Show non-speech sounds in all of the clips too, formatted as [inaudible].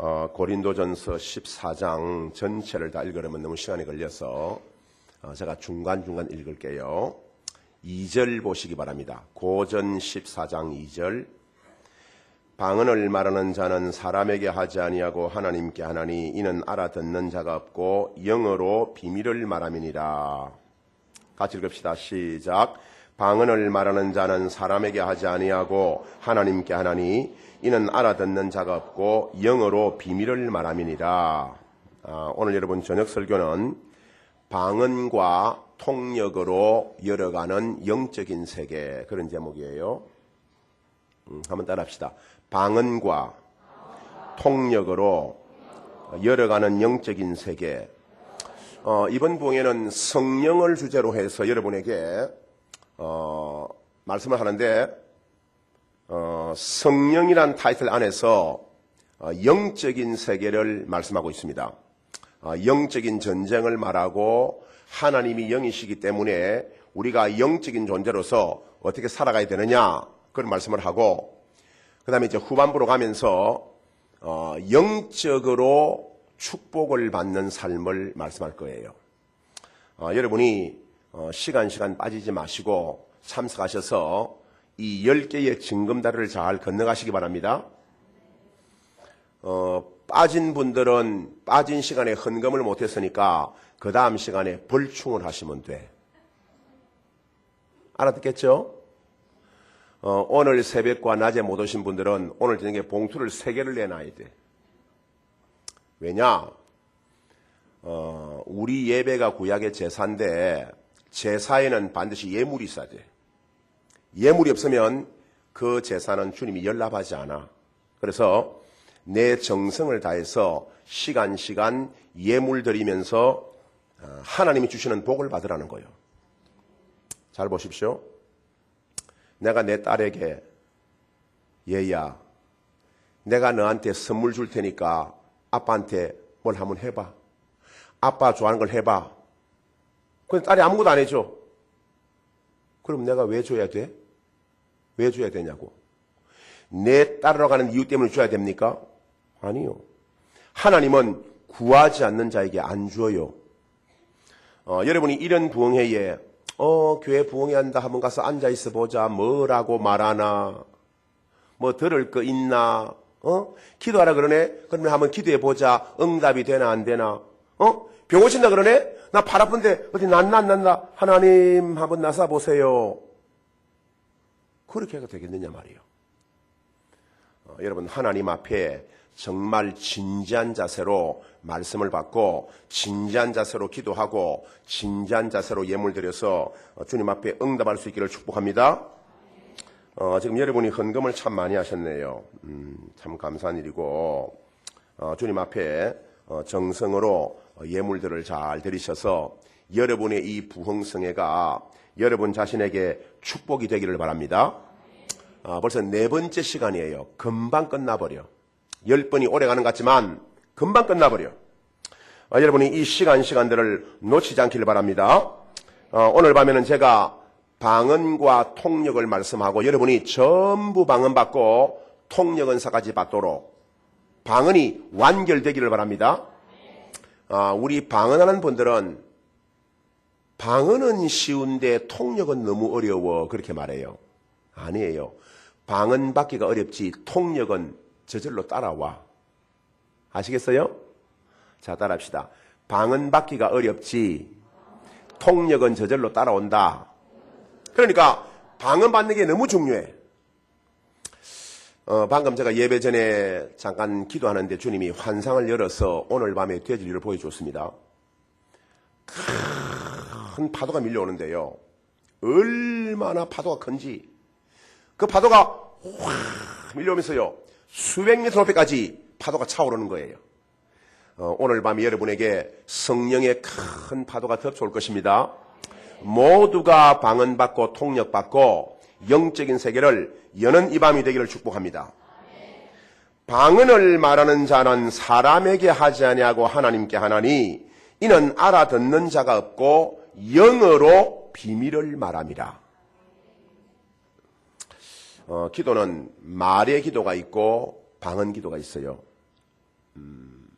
어, 고린도전서 14장 전체를 다 읽으려면 너무 시간이 걸려서 어, 제가 중간중간 읽을게요. 2절 보시기 바랍니다. 고전 14장 2절 방언을 말하는 자는 사람에게 하지 아니하고 하나님께 하나니 이는 알아듣는 자가 없고 영어로 비밀을 말함이니라. 같이 읽읍시다. 시작. 방언을 말하는 자는 사람에게 하지 아니하고 하나님께 하나니 이는 알아듣는 자가 없고 영어로 비밀을 말함이니라. 아, 오늘 여러분 저녁 설교는 방언과 통역으로 열어가는 영적인 세계 그런 제목이에요. 음, 한번 따라합시다. 방언과 통역으로 열어가는 영적인 세계. 어, 이번 부흥에는 성령을 주제로 해서 여러분에게 어, 말씀을 하는데 어, 성령이란 타이틀 안에서 어, 영적인 세계를 말씀하고 있습니다. 어, 영적인 전쟁을 말하고 하나님이 영이시기 때문에 우리가 영적인 존재로서 어떻게 살아가야 되느냐 그런 말씀을 하고 그 다음에 이제 후반부로 가면서 어, 영적으로 축복을 받는 삶을 말씀할 거예요. 어, 여러분이 어, 시간 시간 빠지지 마시고 참석하셔서 이 10개의 징검다리를 잘 건너가시기 바랍니다. 어, 빠진 분들은 빠진 시간에 헌금을 못했으니까 그 다음 시간에 벌충을 하시면 돼. 알아듣겠죠? 어, 오늘 새벽과 낮에 못 오신 분들은 오늘 저녁에 봉투를 3개를 내놔야 돼. 왜냐? 어, 우리 예배가 구약의 제사인데 제사에는 반드시 예물이 있어야 돼. 예물이 없으면 그 제사는 주님이 연락하지 않아. 그래서 내 정성을 다해서 시간 시간 예물 드리면서 어, 하나님이 주시는 복을 받으라는 거예요. 잘 보십시오. 내가 내 딸에게 얘야, 내가 너한테 선물 줄 테니까 아빠한테 뭘 한번 해봐. 아빠 좋아하는 걸 해봐. 근데 딸이 아무것도 안 해줘. 그럼 내가 왜 줘야 돼? 왜 줘야 되냐고. 내 따르러 가는 이유 때문에 줘야 됩니까? 아니요. 하나님은 구하지 않는 자에게 안 주어요. 어, 여러분이 이런 부흥회에 어, 교회 부흥회 한다 한번 가서 앉아 있어 보자. 뭐라고 말하나? 뭐 들을 거 있나? 어? 기도하라 그러네? 그러면 한번 기도해 보자. 응답이 되나 안 되나? 어? 병 오신다 그러네? 나 팔 아픈데 어디 낫나 안 낫나? 하나님 한번 나서 보세요. 그렇게 해가 되겠느냐 말이에요. 어, 여러분 하나님 앞에 정말 진지한 자세로 말씀을 받고 진지한 자세로 기도하고 진지한 자세로 예물 드려서 어, 주님 앞에 응답할 수 있기를 축복합니다. 어, 지금 여러분이 헌금을 참 많이 하셨네요. 음, 참 감사한 일이고 어, 주님 앞에 어, 정성으로 예물들을 잘 드리셔서 여러분의 이 부흥성회가 여러분 자신에게 축복이 되기를 바랍니다. 아, 벌써 네 번째 시간이에요. 금방 끝나버려. 열 번이 오래 가는 것 같지만 금방 끝나버려. 아, 여러분이 이 시간 시간들을 놓치지 않기를 바랍니다. 어, 오늘 밤에는 제가 방언과 통역을 말씀하고 여러분이 전부 방언 받고 통역 은사까지 받도록 방언이 완결되기를 바랍니다. 아, 우리 방언하는 분들은 방언은 쉬운데 통역은 너무 어려워 그렇게 말해요. 아니에요. 방언 받기가 어렵지 통역은 저절로 따라와. 아시겠어요? 자, 따라합시다. 방언 받기가 어렵지 통역은 저절로 따라온다. 그러니까 방언 받는 게 너무 중요해. 어, 방금 제가 예배 전에 잠깐 기도하는데 주님이 환상을 열어서 오늘 밤에 돼지를 보여줬습니다. 큰 파도가 밀려오는데요. 얼마나 파도가 큰지. 그 파도가 확 밀려오면서요. 수백 미터 높이까지 파도가 차오르는 거예요. 어, 오늘 밤 여러분에게 성령의 큰 파도가 덮쳐올 것입니다. 모두가 방언받고 통역받고 영적인 세계를 여는 이 밤이 되기를 축복합니다. 방언을 말하는 자는 사람에게 하지 아니하고 하나님께 하나니 이는 알아듣는 자가 없고 영어로 비밀을 말함이라. 어, 기도는 말의 기도가 있고 방언 기도가 있어요. 음,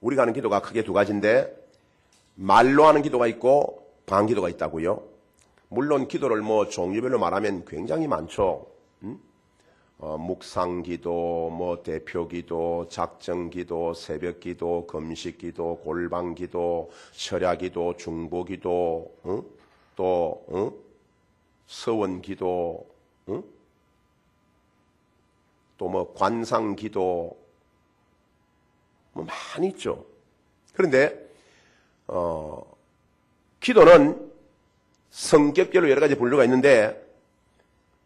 우리가 하는 기도가 크게 두 가지인데 말로 하는 기도가 있고 방기도가 있다고요. 물론 기도를 뭐 종류별로 말하면 굉장히 많죠. 음? 어, 묵상기도, 뭐 대표기도, 작정기도, 새벽기도, 금식기도, 골방기도, 철야기도, 중보기도, 응? 또 응? 서원기도, 응? 또뭐 관상기도, 뭐 많이 있죠. 그런데 어, 기도는 성격별로 여러 가지 분류가 있는데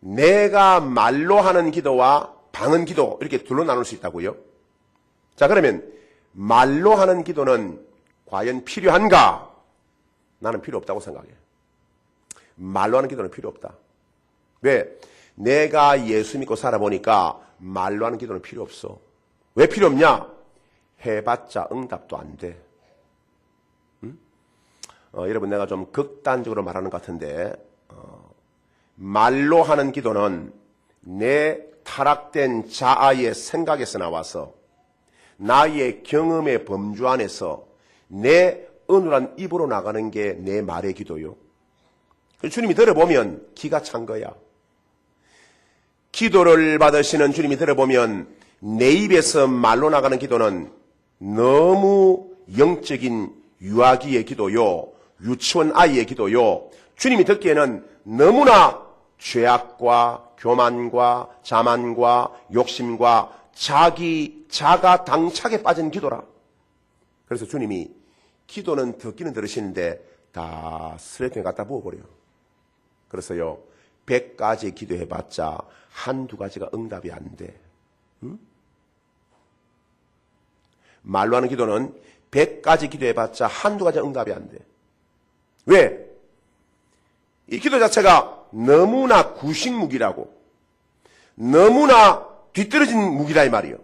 내가 말로 하는 기도와 방언 기도 이렇게 둘로 나눌 수 있다고요. 자 그러면 말로 하는 기도는 과연 필요한가? 나는 필요 없다고 생각해. 말로 하는 기도는 필요 없다. 왜? 내가 예수 믿고 살아보니까 말로 하는 기도는 필요 없어. 왜 필요 없냐? 해봤자 응답도 안 돼. 응? 어, 여러분 내가 좀 극단적으로 말하는 것 같은데 어, 말로 하는 기도는 내 타락된 자아의 생각에서 나와서 나의 경험의 범주 안에서 내 은밀한 입으로 나가는 게 내 말의 기도요. 주님이 들어보면 기가 찬 거야. 기도를 받으시는 주님이 들어보면 내 입에서 말로 나가는 기도는 너무 영적인 유아기의 기도요, 유치원 아이의 기도요, 주님이 듣기에는 너무나 죄악과 교만과 자만과 욕심과 자기 자가 당착에 빠진 기도라. 그래서 주님이 기도는 듣기는 들으시는데 다 쓰레기통에 갖다 부어버려요. 그래서요, 백 가지 기도해봤자 한두 가지가 응답이 안 돼. 응? 말로 하는 기도는 백 가지 기도해봤자 한두 가지 응답이 안 돼. 왜? 이 기도 자체가 너무나 구식 무기라고, 너무나 뒤떨어진 무기라 이 말이요.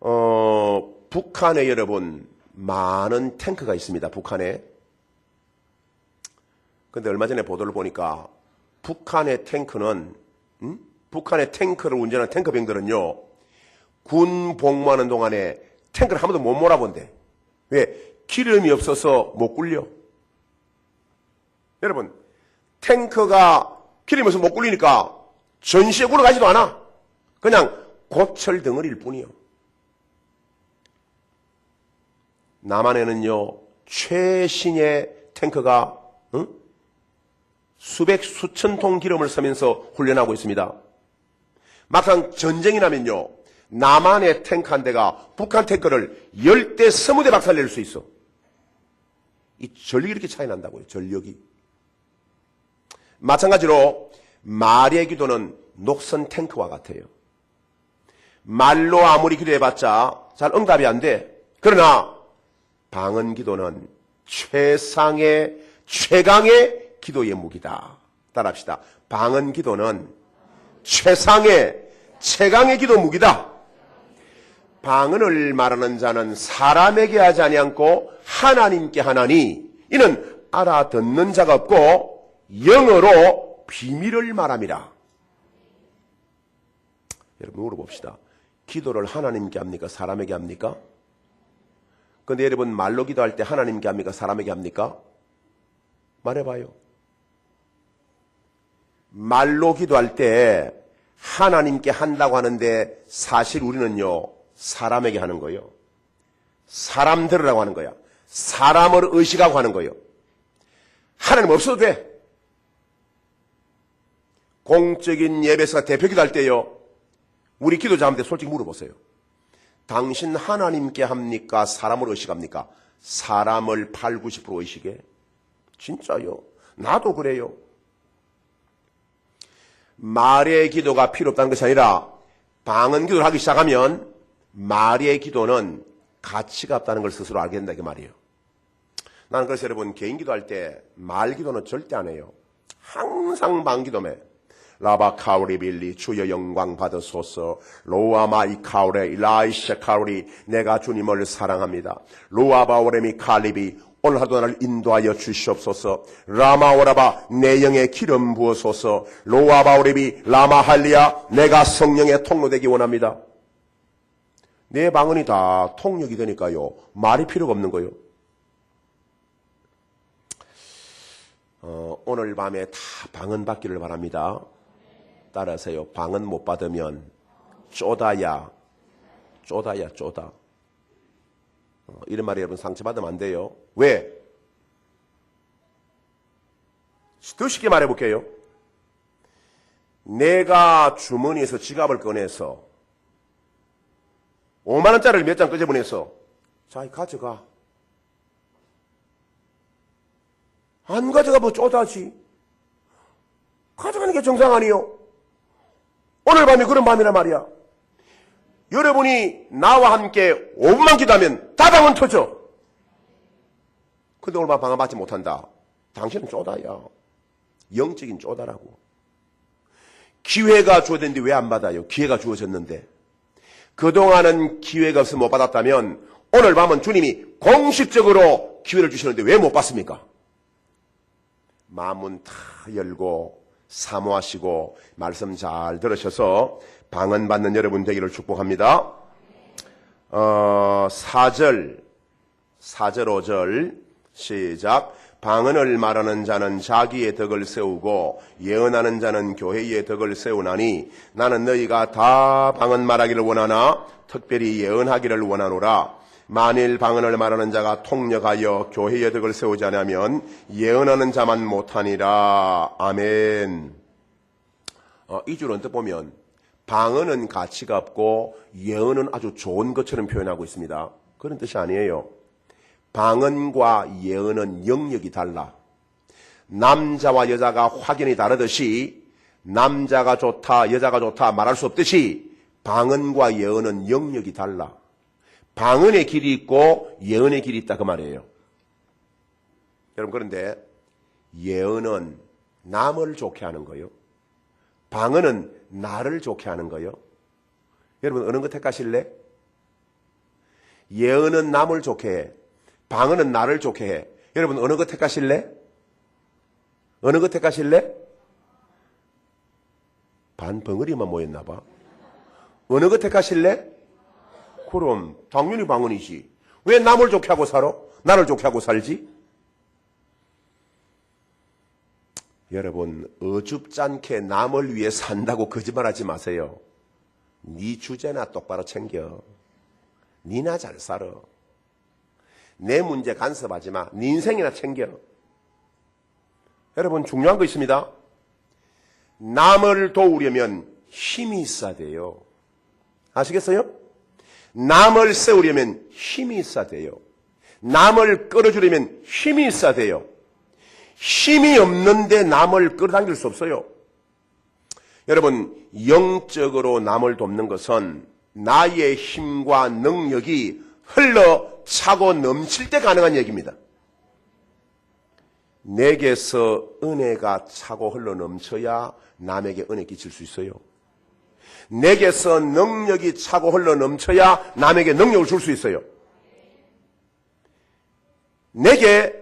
어, 북한에 여러분 많은 탱크가 있습니다. 북한에. 근데 얼마 전에 보도를 보니까 북한의 탱크는 음? 북한의 탱크를 운전하는 탱크병들은요 군 복무하는 동안에 탱크를 한 번도 못 몰아본대. 왜? 기름이 없어서 못 굴려. 여러분 탱크가 기름이 없어서 못 굴리니까 전시에 굴러가지도 않아. 그냥 고철 덩어리일 뿐이요. 남한에는요 최신의 탱크가 응? 수백 수천 통 기름을 쓰면서 훈련하고 있습니다. 막상 전쟁이 나면요 남한의 탱크 한 대가 북한 탱크를 열 대, 스무 대 박살낼 수 있어. 이 전력이 이렇게 차이 난다고요. 전력이. 마찬가지로 말의 기도는 녹선 탱크와 같아요. 말로 아무리 기도해봤자 잘 응답이 안 돼. 그러나 방언 기도는 최상의 최강의 기도의 무기다. 따라합시다. 방언 기도는 최상의 최강의 기도 무기다. 방언을 말하는 자는 사람에게 하지 아니않고 하나님께 하나니 이는 알아듣는 자가 없고 영어로 비밀을 말함이라. 여러분 물어봅시다. 기도를 하나님께 합니까? 사람에게 합니까? 근데 여러분 말로 기도할 때 하나님께 합니까? 사람에게 합니까? 말해봐요. 말로 기도할 때 하나님께 한다고 하는데 사실 우리는요 사람에게 하는 거예요. 사람 들으라고 하는 거야. 사람을 의식하고 하는 거예요. 하나님 없어도 돼. 공적인 예배사 대표 기도 할 때요. 우리 기도자한테 솔직히 물어보세요. 당신 하나님께 합니까? 사람을 의식합니까? 사람을 8, 90% 의식해? 진짜요. 나도 그래요. 말의 기도가 필요 없다는 것이 아니라 방언 기도를 하기 시작하면 말의 기도는 가치가 없다는 걸 스스로 알게 된다 그 말이에요. 나는 그래서 여러분 개인 기도할 때 말 기도는 절대 안 해요. 항상 방 기도매. 라바 카우리 빌리 주여 영광 받으소서 로아마이 카우레 일라이샤 카우리 내가 주님을 사랑합니다. 로아바 오레미 칼리비 오늘 하루도 나를 인도하여 주시옵소서. 라마오라바 내 영에 기름 부어소서. 로아바 오레비 라마할리아 내가 성령의 통로 되기 원합니다. 내 방언이 다 통역이 되니까요. 말이 필요가 없는 거요. 어, 오늘 밤에 다 방언 받기를 바랍니다. 따라서요. 방언 못 받으면 쪼다야, 쪼다야, 쪼다. 어, 이런 말이 여러분 상처받으면 안 돼요. 왜? 더 쉽게 말해볼게요. 내가 주머니에서 지갑을 꺼내서 5만 원짜리를 몇 장 끄집어내서 자, 가져가. 안 가져가 뭐 쪼다지. 가져가는 게 정상 아니요. 오늘 밤이 그런 밤이란 말이야. 여러분이 나와 함께 5분만 기도하면 다방은 터져. 근데 오늘 밤 방어 받지 못한다. 당신은 쪼다야. 영적인 쪼다라고. 기회가 주어졌는데 왜 안 받아요? 기회가 주어졌는데. 그동안은 기회가 없어 못 받았다면 오늘 밤은 주님이 공식적으로 기회를 주시는데 왜 못 받습니까? 마음은 다 열고 사모하시고 말씀 잘 들으셔서 방언 받는 여러분 되기를 축복합니다. 어, 4절, 4절, 5절, 시작. 방언을 말하는 자는 자기의 덕을 세우고 예언하는 자는 교회의 덕을 세우나니 나는 너희가 다 방언 말하기를 원하나 특별히 예언하기를 원하노라. 만일 방언을 말하는 자가 통역하여 교회의 덕을 세우지 않으면 예언하는 자만 못하니라. 아멘. 어, 이줄 언뜻 보면 방언은 가치가 없고 예언은 아주 좋은 것처럼 표현하고 있습니다. 그런 뜻이 아니에요. 방언과 예언은 영역이 달라. 남자와 여자가 확연히 다르듯이 남자가 좋다, 여자가 좋다 말할 수 없듯이 방언과 예언은 영역이 달라. 방언의 길이 있고 예언의 길이 있다 그 말이에요. 여러분 그런데 예언은 남을 좋게 하는 거요. 방언은 나를 좋게 하는 거요. 여러분 어느 것 택하실래? 예언은 남을 좋게 해. 방언은 나를 좋게 해. 여러분 어느 것 택하실래? 어느 것 택하실래? 반 벙어리만 모였나 봐. 어느 것 택하실래? 그럼 당연히 방언이지. 왜 남을 좋게 하고 살아? 나를 좋게 하고 살지? 여러분 어줍잖게 남을 위해 산다고 거짓말하지 마세요. 네 주제나 똑바로 챙겨. 니나 잘 살아. 내 문제 간섭하지 마. 네 인생이나 챙겨. 여러분 중요한 거 있습니다. 남을 도우려면 힘이 있어야 돼요. 아시겠어요? 남을 세우려면 힘이 있어야 돼요. 남을 끌어주려면 힘이 있어야 돼요. 힘이 없는데 남을 끌어당길 수 없어요. 여러분, 영적으로 남을 돕는 것은 나의 힘과 능력이 흘러 차고 넘칠 때 가능한 얘기입니다. 내게서 은혜가 차고 흘러 넘쳐야 남에게 은혜 끼칠 수 있어요. 내게서 능력이 차고 흘러 넘쳐야 남에게 능력을 줄 수 있어요. 내게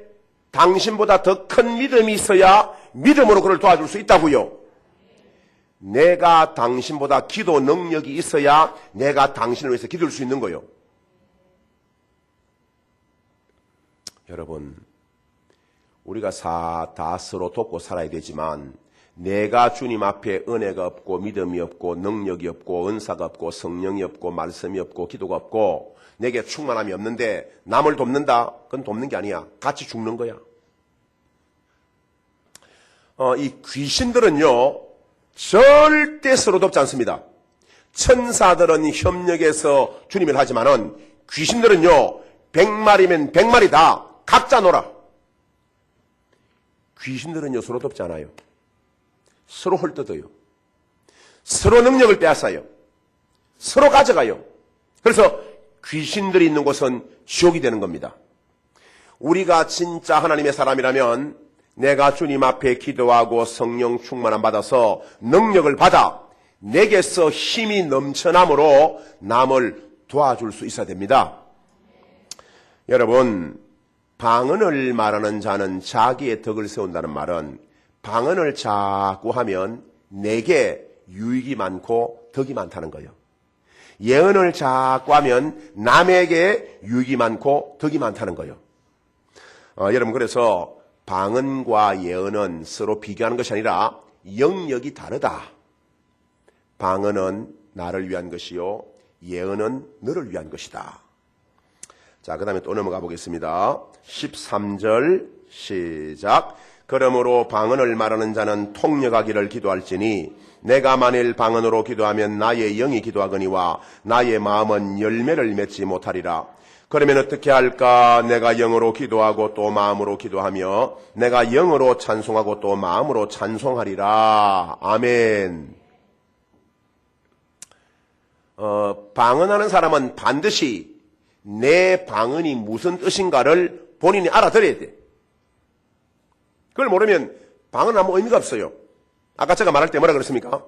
당신보다 더 큰 믿음이 있어야 믿음으로 그를 도와줄 수 있다고요. 내가 당신보다 기도 능력이 있어야 내가 당신을 위해서 기도할 수 있는 거요. 여러분, 우리가 사, 다 서로 돕고 살아야 되지만 내가 주님 앞에 은혜가 없고 믿음이 없고 능력이 없고 은사가 없고 성령이 없고 말씀이 없고 기도가 없고 내게 충만함이 없는데 남을 돕는다? 그건 돕는 게 아니야. 같이 죽는 거야. 어, 이 귀신들은요, 절대 서로 돕지 않습니다. 천사들은 협력해서 주님을 하지만은 귀신들은요, 백마리면 백마리 다 각자 놀아. 귀신들은요, 서로 돕지 않아요. 서로 헐뜯어요. 서로 능력을 빼앗아요. 서로 가져가요. 그래서 귀신들이 있는 곳은 지옥이 되는 겁니다. 우리가 진짜 하나님의 사람이라면 내가 주님 앞에 기도하고 성령 충만함 받아서 능력을 받아 내게서 힘이 넘쳐남으로 남을 도와줄 수 있어야 됩니다. 여러분, 방언을 말하는 자는 자기의 덕을 세운다는 말은 방언을 자꾸 하면 내게 유익이 많고 덕이 많다는 거예요. 예언을 자꾸 하면 남에게 유익이 많고 덕이 많다는 거예요. 어, 여러분 그래서 방언과 예언은 서로 비교하는 것이 아니라 영역이 다르다. 방언은 나를 위한 것이요 예언은 너를 위한 것이다. 자, 그 다음에 또 넘어가 보겠습니다. 13절 시작. 그러므로 방언을 말하는 자는 통역하기를 기도할지니 내가 만일 방언으로 기도하면 나의 영이 기도하거니와 나의 마음은 열매를 맺지 못하리라. 그러면 어떻게 할까? 내가 영으로 기도하고 또 마음으로 기도하며 내가 영으로 찬송하고 또 마음으로 찬송하리라. 아멘. 어, 방언하는 사람은 반드시 내 방언이 무슨 뜻인가를 본인이 알아들어야 돼. 그걸 모르면 방언은 아무 의미가 없어요. 아까 제가 말할 때 뭐라 그랬습니까?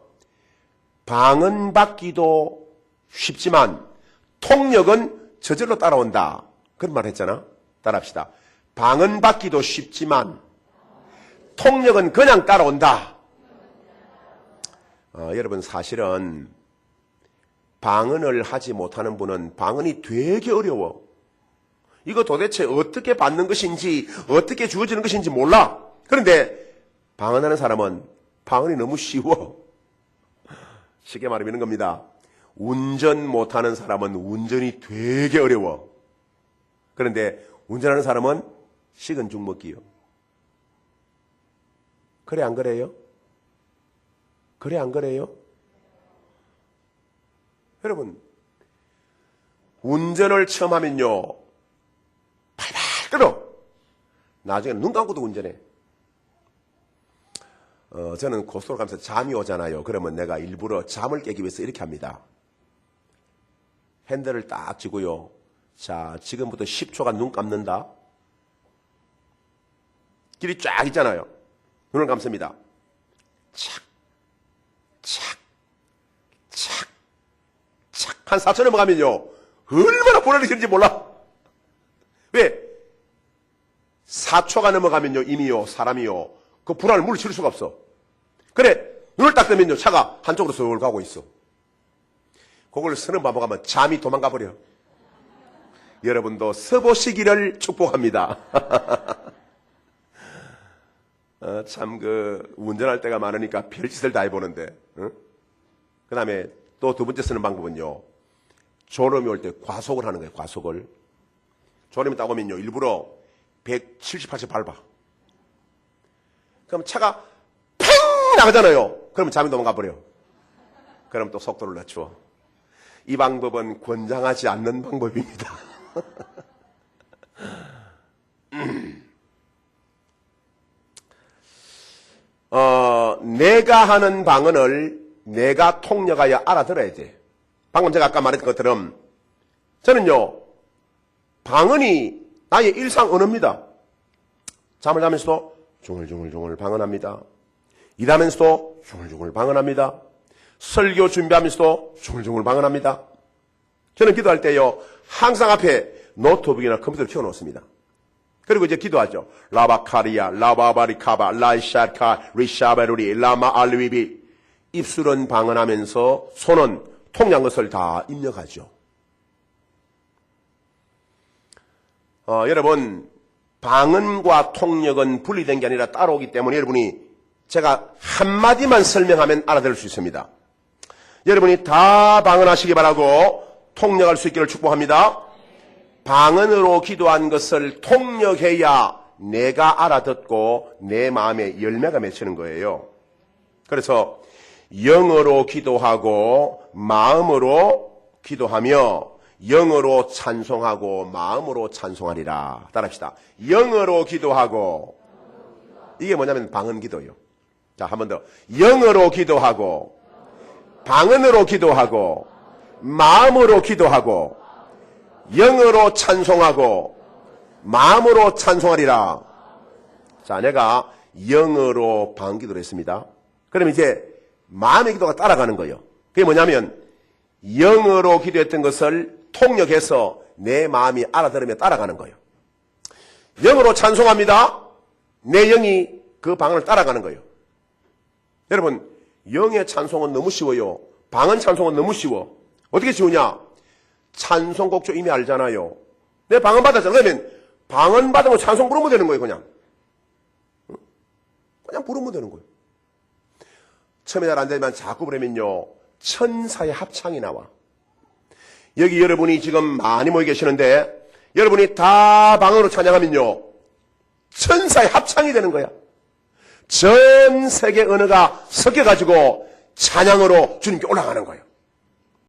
방언 받기도 쉽지만 통역은 저절로 따라온다. 그런 말 했잖아. 따라합시다. 방언 받기도 쉽지만 통역은 그냥 따라온다. 어, 여러분 사실은 방언을 하지 못하는 분은 방언이 되게 어려워. 이거 도대체 어떻게 받는 것인지, 어떻게 주어지는 것인지 몰라. 그런데 방언하는 사람은 방언이 너무 쉬워. 쉽게 말하면 이런 겁니다. 운전 못하는 사람은 운전이 되게 어려워. 그런데 운전하는 사람은 식은 죽 먹기요. 그래 안 그래요? 그래 안 그래요? 여러분, 운전을 처음 하면요, 팔팔 끓어. 나중에는 눈 감고도 운전해. 어, 저는 고속도로 가면서 잠이 오잖아요. 그러면 내가 일부러 잠을 깨기 위해서 이렇게 합니다. 핸들을 딱 쥐고요. 자, 지금부터 10초간 눈 감는다. 길이 쫙 있잖아요. 눈을 감습니다. 착, 착, 한 4천 넘어가면요. 얼마나 보라리 지는지 몰라. 왜? 4초가 넘어가면요. 이미요. 사람이요. 그 불안을 물리칠 수가 없어. 그래. 눈을 딱 뜨면요. 차가 한쪽으로 서울 가고 있어. 그걸 서는 반복하면 잠이 도망가 버려. 여러분도 서보시기를 축복합니다. [laughs] 어, 참, 그, 운전할 때가 많으니까 별짓을 다 해보는데, 응? 그 다음에 또 두 번째 쓰는 방법은요. 졸음이 올 때 과속을 하는 거예요. 과속을. 졸음이 딱 오면요. 일부러 170, 80 밟아. 그럼 차가 팽 나가잖아요. 그러면 잠이 넘어가 버려. 그럼 또 속도를 낮추어. 이 방법은 권장하지 않는 방법입니다. [laughs] 어, 내가 하는 방언을 내가 통역하여 알아들어야 돼. 방금 제가 아까 말했던 것처럼 저는요, 방언이 나의 일상 언어입니다. 잠을 자면서도 중얼중얼중얼 방언합니다. 일하면서도 중얼중얼 방언합니다. 설교 준비하면서도 중얼중얼 방언합니다. 저는 기도할 때요, 항상 앞에 노트북이나 컴퓨터를 켜놓습니다. 그리고 이제 기도하죠. 라바카리아, 라바바리카바, 라이샤카, 리샤베루리, 라마 알리비. 입술은 방언하면서 손은 통한 것을 다 입력하죠. 어, 여러분, 방언과 통역은 분리된 게 아니라 따로 오기 때문에 여러분이 제가 한마디만 설명하면 알아들을 수 있습니다. 여러분이 다 방언하시기 바라고 통역할 수 있기를 축복합니다. 방언으로 기도한 것을 통역해야 내가 알아듣고 내 마음에 열매가 맺히는 거예요. 그래서 영어로 기도하고 마음으로 기도하며 영어로 찬송하고 마음으로 찬송하리라. 따라합시다. 영어로 기도하고 이게 뭐냐면 방언 기도요. 자, 한 번 더. 영어로 기도하고 방언으로 기도하고 마음으로 기도하고 영어로 찬송하고 마음으로 찬송하리라. 자, 내가 영어로 방언 기도를 했습니다. 그럼 이제 마음의 기도가 따라가는 거예요. 그게 뭐냐면 영어로 기도했던 것을 통역해서 내 마음이 알아들으며 따라가는 거예요. 영으로 찬송합니다. 내 영이 그 방을 따라가는 거예요. 여러분, 영의 찬송은 너무 쉬워요. 방언 찬송은 너무 쉬워. 어떻게 쉬우냐? 찬송곡조 이미 알잖아요. 내 방언 받았잖아. 그러면 방언 받으면 찬송 부르면 되는 거예요, 그냥. 응? 그냥 부르면 되는 거예요. 처음에 잘 안 되면 자꾸 부르면요. 천사의 합창이 나와. 여기 여러분이 지금 많이 모여 계시는데 여러분이 다 방언으로 찬양하면요. 천사의 합창이 되는 거야. 전 세계 언어가 섞여가지고 찬양으로 주님께 올라가는 거예요.